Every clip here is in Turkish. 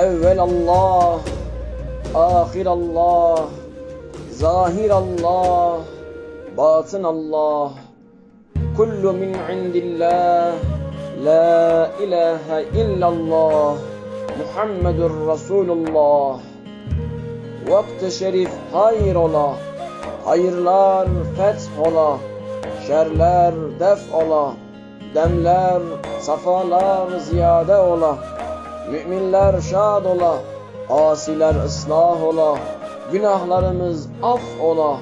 Evvel Allah, ahir Allah, zahir Allah, batın Allah. Kullu min indillah, la ilahe illallah, Muhammedur Resulullah. Vakti şerif hayır ola, hayırlar feth ola, şerler def ola, demler, safalar ziyade ola, müminler şad ola, asiler ıslah ola, günahlarımız af ola,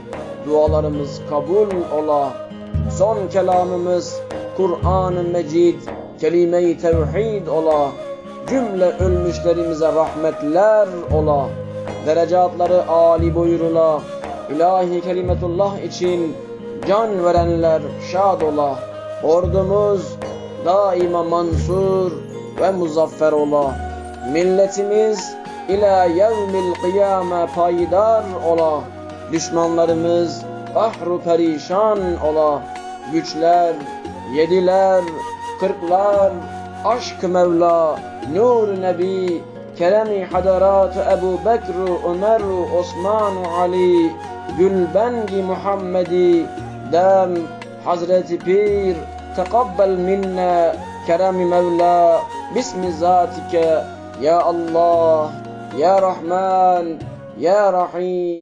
dualarımız kabul ola, son kelamımız Kur'an-ı Mecid, kelime-i tevhid ola, cümle ölmüşlerimize rahmetler ola, derecatları âli buyurula, ilahi kelimetullah için can verenler şad ola, ordumuz daima mansur ve muzaffer ola, milletimiz ila yevmil kıyame payidar ola, düşmanlarımız ahru perişan ola, güçler, yediler, kırklar, aşk Mevla, nur Nebi, keremi hadarat Ebu Bekr, Ömer, Osman, Ali, Gülbengi Muhammedi, dem Hazreti Pir, tekabbel minne, keremi Mevla, باسم ذاتك يا الله يا رحمن يا رحيم.